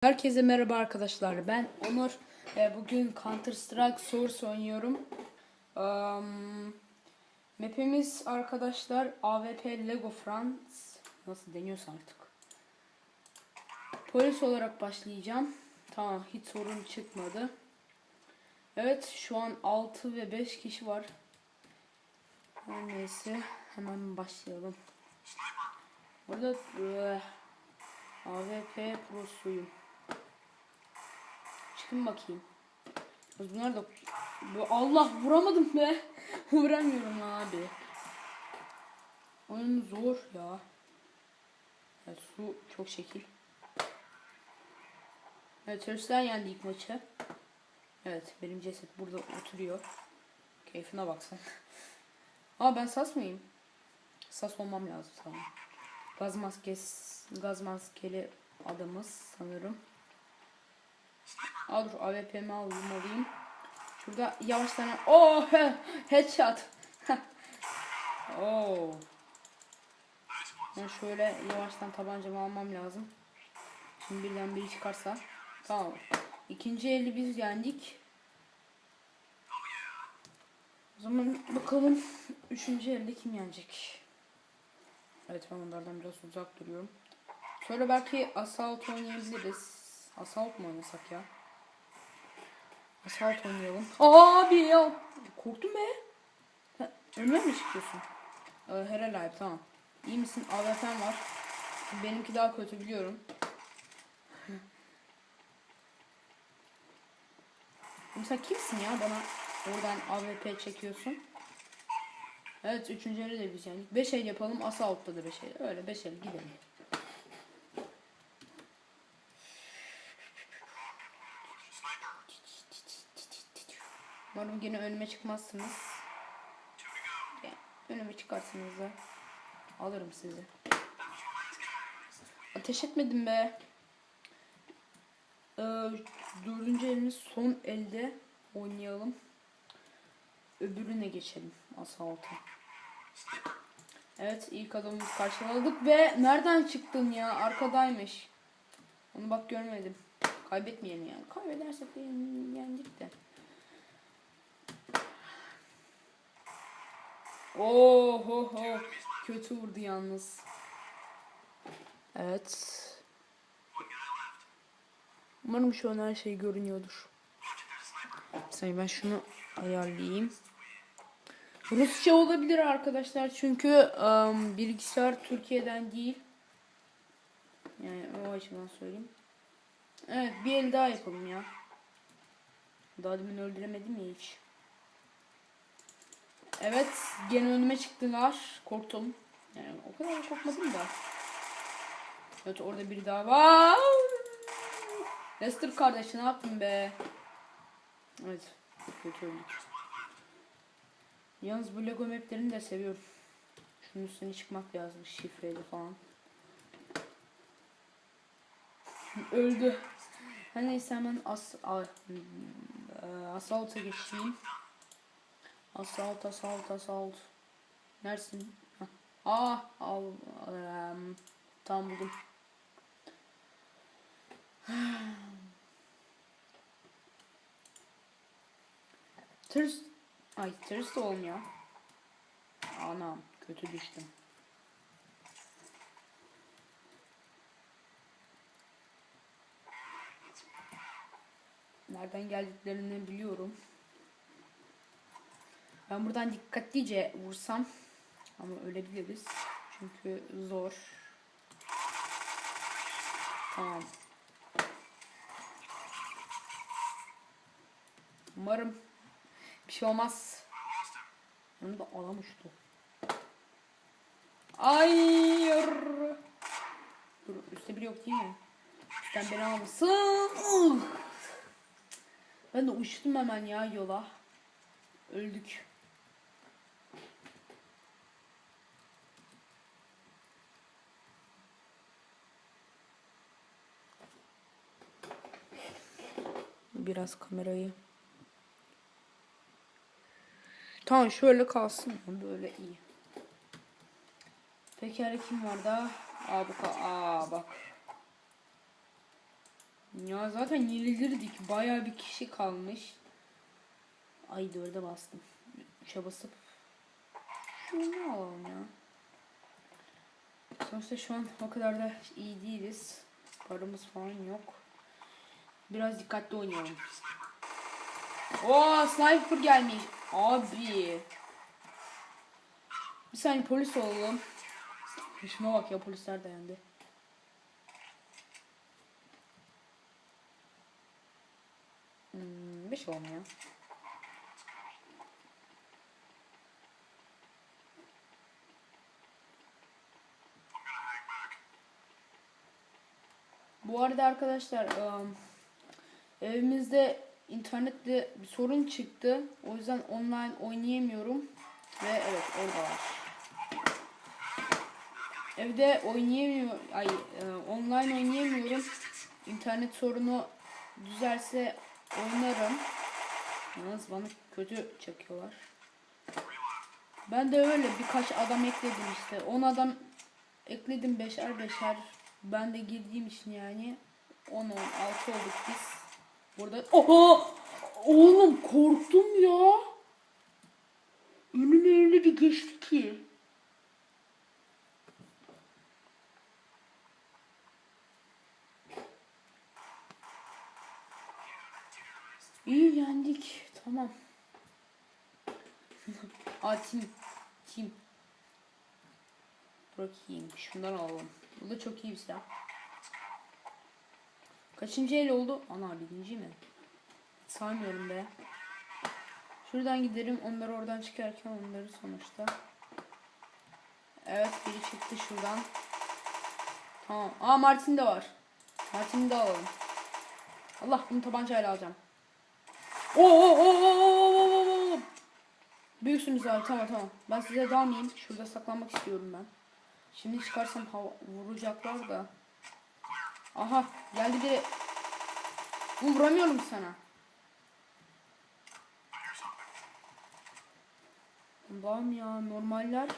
Herkese merhaba arkadaşlar. Ben Onur. Ee, bugün Counter Strike Source oynuyorum. Um, map'imiz arkadaşlar AWP Lego France. Nasıl deniyorsa artık. Polis olarak başlayacağım. Tamam hiç sorun çıkmadı. Evet şu an 6 ve 5 kişi var. Her neyse hemen başlayalım. Burada eh, AWP prosuyum. Çıkın bakayım. Bunlar da Allah vuramadım be. Vuramıyorum abi. Oyun zor ya. Evet, su çok şekil. Evet teröristler yendi ilk maçı. Evet benim ceset burada oturuyor. Keyfine baksın. Aa ben sas mıyım? Sas olmam lazım sanırım. Gaz maskes, gaz maskeli adamız sanırım. Al dur AWP'mi alayım alayım. Şurada yavaştan oh he, headshot. oh. Ben şöyle yavaştan tabancamı almam lazım. Şimdi birden biri çıkarsa. Tamam. İkinci eli biz yendik. O zaman bakalım üçüncü elde kim yenecek? Evet ben onlardan biraz uzak duruyorum. Sonra belki Assault oynayabiliriz. Assault mu oynasak ya? Assault oynayalım. Abi ya. Korktum be. Önüme mi çıkıyorsun? Ee, Herhalde tamam. İyi misin? AWP'm var. Benimki daha kötü biliyorum. Sen kimsin ya bana oradan AWP çekiyorsun? Evet üçüncü de biz yani. 5 el yapalım Assault'ta da 5 el. Öyle 5 el gidelim. Umarım yine önüme çıkmazsınız. Yani önüme çıkarsınız da alırım sizi. Ateş etmedim be. Ee, dördüncü elimiz son elde oynayalım. Öbürüne geçelim Assault'a. Evet ilk adamımızı karşıladık ve nereden çıktın ya? Arkadaymış. Onu bak görmedim. Kaybetmeyelim yani. Kaybedersek de yen- yendik de. Oh ho. Kötü vurdu yalnız. Evet. Umarım şu an her şey görünüyordur. Sayın ben şunu ayarlayayım. Rusça olabilir arkadaşlar çünkü ım, bilgisayar Türkiye'den değil. Yani o açıdan söyleyeyim. Evet bir el daha yapalım ya. Daha demin öldüremedim ya hiç. Evet gene önüme çıktılar. Korktum. Yani o kadar da korkmadım da. Evet orada biri daha var. Lester kardeş ne yaptın be? Evet. Kötü öldük. Yalnız bu Lego maplerini de seviyorum. Şunun üstüne çıkmak lazım şifreyle falan. Öldü. Her neyse hemen as a, e, Assault'a geçeyim. Assault, assault, assault. Neresin? Hah. Aa, al, em, tamam buldum. Tırst, ay tırst olmuyor. Anam kötü düştüm. Nereden geldiklerini biliyorum. Ben buradan dikkatlice vursam ama ölebiliriz. Çünkü zor. Tamam. Umarım bir şey olmaz. Onu da alamıştı. Hayır. Dur üstte biri yok değil mi? Üstten beni almışsın. Ben de uçtum hemen ya yola. Öldük. Biraz kamerayı. Tamam şöyle kalsın. Böyle iyi. Pekala kim var daha? Aa bu ka- Aa bak. Ya zaten yenilirdik. Baya bir kişi kalmış. Ay dörde bastım. Üçe basıp. Şunu alalım ya. Sonuçta şu an o kadar da iyi değiliz. Paramız falan yok. Biraz dikkatli oynayalım. Oo sniper gelmiş. Abi. Bir saniye polis olalım. Şuna bak ya polisler dayandı. Hmm, bir şey olmuyor. Bu arada arkadaşlar ım, evimizde internette bir sorun çıktı. O yüzden online oynayamıyorum. Ve evet orada var. Evde oynayamıyor, ay e, online oynayamıyorum. İnternet sorunu düzelse oynarım. Yalnız bana kötü çekiyorlar. Ben de öyle birkaç adam ekledim işte. 10 adam ekledim beşer beşer. Ben de girdiğim için yani 10 10 6 olduk biz. Burada Oha! Oğlum korktum ya. Önüme öyle bir geçti ki. İyi yendik. Tamam. Aa tim. Tim. Bırakayım. Şundan alalım. Bu da çok iyi bir silah. Kaçıncı el oldu? Ana birinci mi? Saymıyorum be. Şuradan giderim. Onlar oradan çıkarken onları sonuçta. Evet biri çıktı şuradan. Tamam. Aa Martin de var. Martin'i de alalım. Allah bunu tabancayla alacağım. Oo oo oo oo oo. Büyüksünüz abi tamam tamam. Ben size dalmayayım. Şurada saklanmak istiyorum ben. Şimdi çıkarsam hava vuracaklar da. Aha geldi biri. Oğlum Vuramıyorum sana. Allah'ım ya normaller